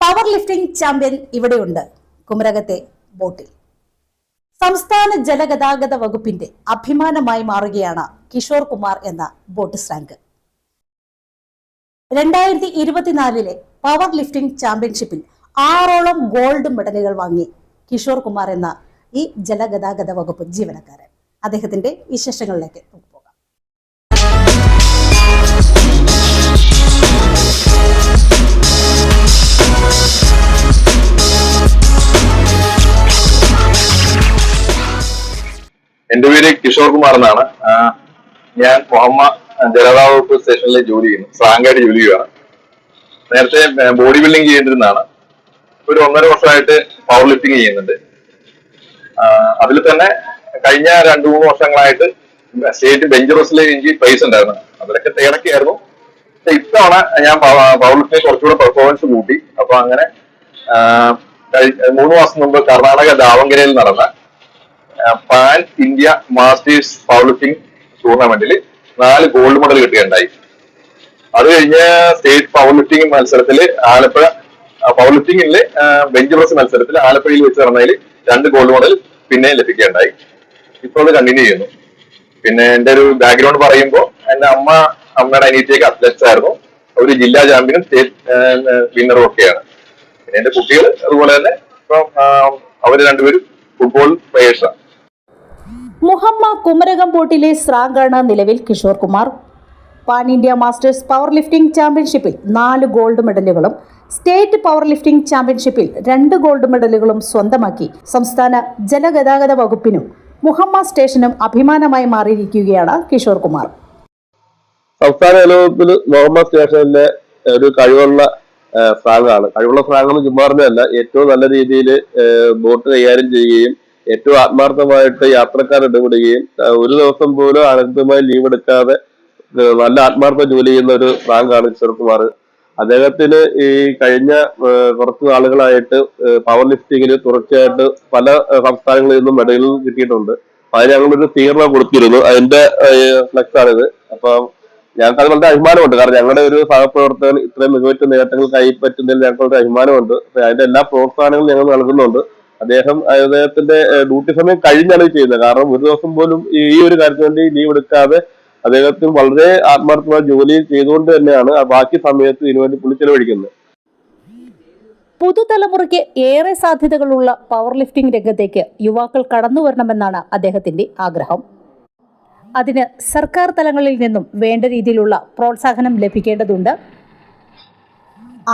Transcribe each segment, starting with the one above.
Power lifting champion ഇവിടെയുണ്ട്. കുമരകത്തെ ബോട്ടിൽ. സംസ്ഥാന ജലഗതാഗത വകുപ്പിന്റെ അഭിമാനമായി മാറുകയാണ് കിഷോർ കുമാർ എന്ന ബോട്ട് സ്റ്റാങ്ക്. രണ്ടായിരത്തി ഇരുപത്തിനാലിലെ പവർ ലിഫ്റ്റിംഗ് ചാമ്പ്യൻഷിപ്പിൽ ആറോളം ഗോൾഡ് മെഡലുകൾ വാങ്ങി കിഷോർ കുമാർ എന്ന ഈ ജലഗതാഗത വകുപ്പ് ജീവനക്കാരൻ. അദ്ദേഹത്തിന്റെ വിശേഷങ്ങളിലേക്ക് എന്റെ പേര് കിഷോർ കുമാർ എന്നാണ്. ഞാൻ മുഹമ്മദ് ജലതാ വകുപ്പ് സ്റ്റേഷനിൽ ജോലി ചെയ്യുന്നു. സ്ട്രാങ്കായിട്ട് ജോലി ചെയ്യുകയാണ് നേരത്തെ ബോഡി ബിൽഡിംഗ് ചെയ്തിരുന്നതാണ്. ഒരു ഒന്നര വർഷമായിട്ട് പവർ ലിഫ്റ്റിംഗ് ചെയ്യുന്നുണ്ട്. അതിൽ തന്നെ കഴിഞ്ഞ രണ്ടു മൂന്ന് വർഷങ്ങളായിട്ട് സ്റ്റേറ്റ് ബെഞ്ച് റോസിലെ എനിക്ക് പ്രൈസ് ഉണ്ടായിരുന്നു. അതിലൊക്കെ തേടൊക്കെയായിരുന്നു പക്ഷെ ഇത്തവണ ഞാൻ പവർ ലിഫ്റ്റിംഗ് കുറച്ചുകൂടെ പെർഫോമൻസ് കൂട്ടി. അപ്പൊ അങ്ങനെ മൂന്ന് മാസം മുമ്പ് കർണാടക ദാവങ്കരയിൽ നടന്ന pan India masters power lifting ടൂർണമെന്റിൽ നാല് ഗോൾഡ് മെഡൽ കിട്ടുകയുണ്ടായി അത് കഴിഞ്ഞ സ്റ്റേറ്റ് പവർ ലിഫ്റ്റിംഗ് മത്സരത്തിൽ ആലപ്പുഴ പവർ ലിഫ്റ്റിംഗിൽ ബെഞ്ച് പ്രസ് മത്സരത്തിൽ ആലപ്പുഴയിൽ വെച്ച് നടന്നതിൽ രണ്ട് ഗോൾഡ് മെഡൽ പിന്നെ ലഭിക്കുകയുണ്ടായി. ഇപ്പോൾ അത് കണ്ടിന്യൂ ചെയ്യുന്നു. പിന്നെ എന്റെ ഒരു ബാക്ക്ഗ്രൗണ്ട് പറയുമ്പോൾ എന്റെ അമ്മ അമ്മയുടെ അനിയത്തിയൊക്കെ അത്ലറ്റ്സ് ആയിരുന്നു. ഒരു ജില്ലാ ചാമ്പ്യനും സ്റ്റേറ്റ് വിന്നറും ഒക്കെയാണ്. പിന്നെ എന്റെ കുട്ടികൾ അതുപോലെ തന്നെ ഇപ്പം അവർ രണ്ടുപേരും ഫുട്ബോൾ പ്ലേയേഴ്സാണ് മുഹമ്മ കുമരകം ബോട്ടിലെ സ്രാങ്കാണ് നിലവിൽ Kishore Kumar. Pan India masters power lifting ചാമ്പ്യൻഷിപ്പിൽ നാല് ഗോൾഡ് മെഡലുകളും സ്റ്റേറ്റ് പവർ ലിഫ്റ്റിംഗ് ചാമ്പ്യൻഷിപ്പിൽ രണ്ട് ഗോൾഡ് മെഡലുകളും സ്വന്തമാക്കി സംസ്ഥാന ജലഗതാഗത വകുപ്പിനും മുഹമ്മ സ്റ്റേഷനും അഭിമാനമായി മാറിയിരിക്കുകയാണ് കിഷോർ കുമാർ. സംസ്ഥാന ജലവകുപ്പിൽ മുഹമ്മ സ്റ്റേഷനിലെ ഒരു കഴിവുള്ള ഫ്രാങ്കാണ് കഴിവുള്ള ഫ്രാങ്ക് എന്ന് ഏറ്റവും നല്ല രീതിയിൽ ബോട്ട് കൈകാര്യം ചെയ്യുകയും ഏറ്റവും ആത്മാർത്ഥമായിട്ട് യാത്രക്കാർ ഇടപെടുകയും ഒരു ദിവസം പോലും അനന്തമായി ലീവ് എടുക്കാതെ നല്ല ആത്മാർത്ഥ ജോലി ചെയ്യുന്ന ഒരു റാങ്കാണ് ചെറുക്കുമാർ കുമാർ അദ്ദേഹത്തിന് ഈ കഴിഞ്ഞ കുറച്ച് നാളുകളായിട്ട് പവർ ലിഫ്റ്റിങ്ങിൽ തുടർച്ചയായിട്ട് പല സംസ്ഥാനങ്ങളിൽ നിന്നും മെഡലുകൾ കിട്ടിയിട്ടുണ്ട്. അതിന് ഞങ്ങളൊരു സ്വീകരണം കൊടുത്തിരുന്നു. അതിന്റെ ഫ്ലക്സ് ആണിത്. അപ്പൊ ഞങ്ങൾക്ക് അത് വളരെ അഭിമാനമുണ്ട്. കാരണം ഞങ്ങളുടെ ഒരു സഹപ്രവർത്തകൻ ഇത്രയും മികവറ്റ നേട്ടങ്ങൾ കൈപ്പറ്റുന്നതിൽ ഞങ്ങൾക്ക് വളരെ അഭിമാനമുണ്ട് അതിന്റെ എല്ലാ പ്രോത്സാഹനങ്ങളും ഞങ്ങൾ നൽകുന്നുണ്ട്. അദ്ദേഹം അദ്ദേഹത്തിന്റെ ഡ്യൂട്ടി സമയം കഴിഞ്ഞാണ് ചെയ്യുന്നത് കാരണം ഒരു ദിവസം പോലും ഈ ഒരു കാര്യത്തിന് വേണ്ടി ലീവ് എടുക്കാതെ അദ്ദേഹത്തിന് വളരെ ആത്മാർത്ഥമായ ജോലി ചെയ്തുകൊണ്ട് തന്നെയാണ് ബാക്കി സമയത്ത് ഇതിനുവേണ്ടി പുള്ളി ചെലവഴിക്കുന്നത്. പുതുതലമുറയ്ക്ക് ഏറെ സാധ്യതകളുള്ള പവർ ലിഫ്റ്റിംഗ് രംഗത്തേക്ക് യുവാക്കൾ കടന്നു വരണമെന്നാണ് അദ്ദേഹത്തിന്റെ ആഗ്രഹം. അതിന് സർക്കാർ തലങ്ങളിൽ നിന്നും വേണ്ട രീതിയിലുള്ള പ്രോത്സാഹനം ലഭിക്കേണ്ടതുണ്ട്.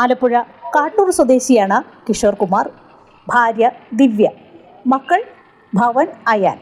ആലപ്പുഴ കാട്ടൂർ സ്വദേശിയാണ് കിഷോർ കുമാർ. ഭാര്യ ദിവ്യ. മക്കൾ ഭവൻ അയാൻ.